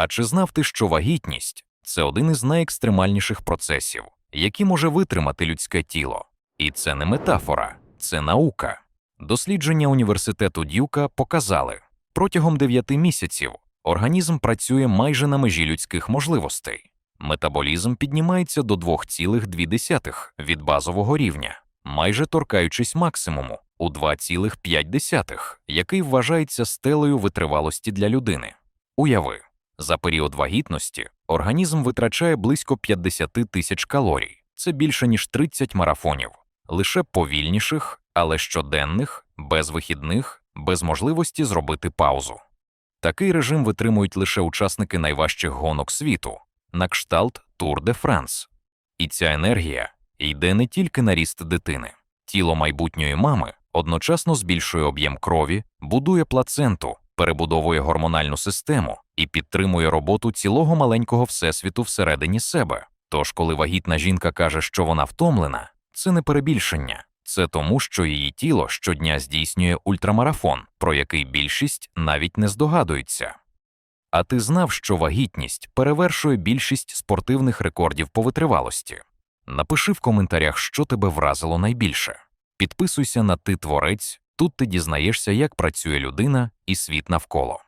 А чи знав ти, що вагітність це один із найекстремальніших процесів, які може витримати людське тіло? І це не метафора, це наука. Дослідження університету Дюка показали, протягом 9 місяців організм працює майже на межі людських можливостей. Метаболізм піднімається до 2,2 від базового рівня, майже торкаючись максимуму у 2,5, який вважається стелею витривалості для людини. Уяви, за період вагітності організм витрачає близько 50 тисяч калорій, це більше ніж 30 марафонів, лише повільніших, але щоденних, без вихідних, без можливості зробити паузу. Такий режим витримують лише учасники найважчих гонок світу, на кшталт Тур де Франс. І ця енергія йде не тільки на ріст дитини. Тіло майбутньої мами одночасно збільшує об'єм крові, будує плаценту, перебудовує гормональну систему і підтримує роботу цілого маленького всесвіту всередині себе. Тож, коли вагітна жінка каже, що вона втомлена, це не перебільшення, це тому, що її тіло щодня здійснює ультрамарафон, про який більшість навіть не здогадується. А ти знав, що вагітність перевершує більшість спортивних рекордів по витривалості? Напиши в коментарях, що тебе вразило найбільше. Підписуйся на Ти Творець, тут ти дізнаєшся, як працює людина і світ навколо.